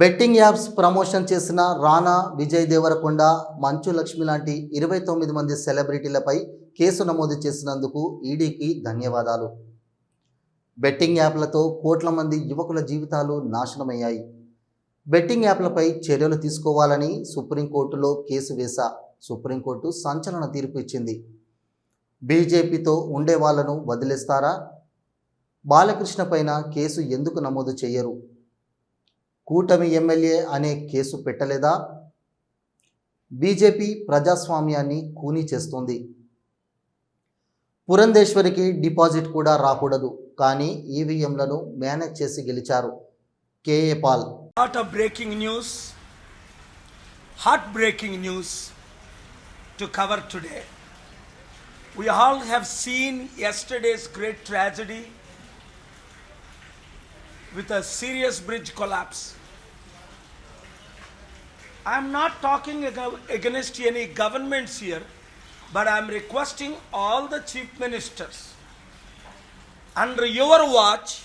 Betting apps promotion చేసిన రానా విజయ్ దేవరకొండ మంచు లక్ష్మి లాంటి ఇరవై తొమ్మిది మంది సెలబ్రిటీలపై కేసు నమోదు చేసినందుకు ఈడీకి ధన్యవాదాలు. బెట్టింగ్ యాప్లతో కోట్ల మంది యువకుల జీవితాలు నాశనమయ్యాయి. బెట్టింగ్ యాప్లపై చర్యలు తీసుకోవాలని సుప్రీంకోర్టులో కేసు వేశా. సుప్రీంకోర్టు సంచలన తీర్పు ఇచ్చింది. బీజేపీతో ఉండే వాళ్ళను వదిలేస్తారా? బాలకృష్ణ పైన కేసు ఎందుకు నమోదు చేయరు? కూటమి ఎమ్మెల్యే అనే కేసు పెట్టలేదా? బీజేపీ ప్రజాస్వామ్యాన్ని కూని చేస్తుంది. పురంధేశ్వరికి డిపాజిట్ కూడా రాకూడదు. కానీ ఈవీఎంలను మేనేజ్ చేసి గెలిచారు K A Paul. Heart of breaking news heart breaking news to cover today we all have seen yesterday's great tragedy with a serious bridge collapse I'm not talking against any governments here, but I'm requesting all the chief ministers under your watch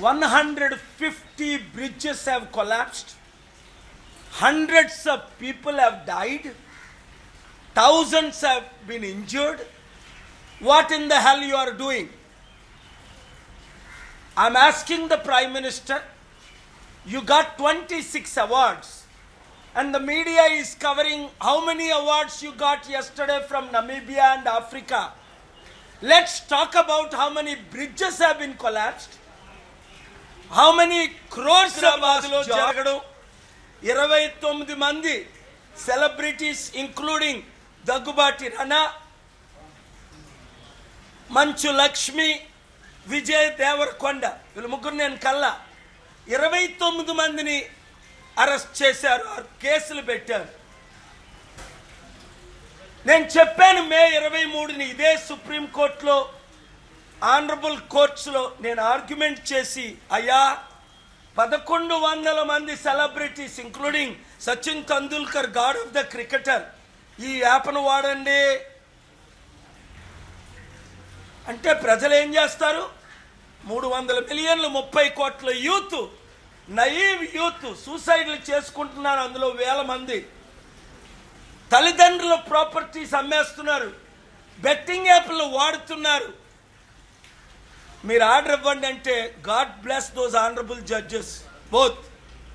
150 bridges have collapsed. Hundreds of people have died. Thousands have been injured. What in the hell you are doing? I'm asking the Prime Minister, you got 26 awards. And the media is covering how many awards you got yesterday from Namibia and Africa. Let's talk about how many bridges have been collapsed. How many crores లో జరగడం ఇరవై తొమ్మిది మంది celebrities including Daggubati రనా Manchu Lakshmi Vijay Devarakonda వీళ్ళ ముగ్గురు నేను కల్లా ఇరవై తొమ్మిది మందిని అరెస్ట్ చేశారు కేసులు పెట్టారు. నేను చెప్పాను మే ఇరవై మూడుని ఇదే సుప్రీంకోర్టులో ఆనరబుల్ కోర్ట్స్లో నేను ఆర్గ్యుమెంట్ చేసి అయ్యా పదకొండు వందల మంది celebrities including Sachin Tendulkar God of the cricketer ఈ యాప్ను వాడండి. అంటే ప్రజలు ఏం చేస్తారు? మూడు వందల మిలియన్లు ముప్పై కోట్ల యూత్ నయీవ్ యూత్ సూసైడ్లు చేసుకుంటున్నారు అందులో వేల మంది. తల్లిదండ్రుల ప్రాపర్టీస్ అమ్మేస్తున్నారు. బెట్టింగ్ యాప్లు వాడుతున్నారు. మీరు ఆర్డర్ ఇవ్వండి అంటే God bless those honourable judges both.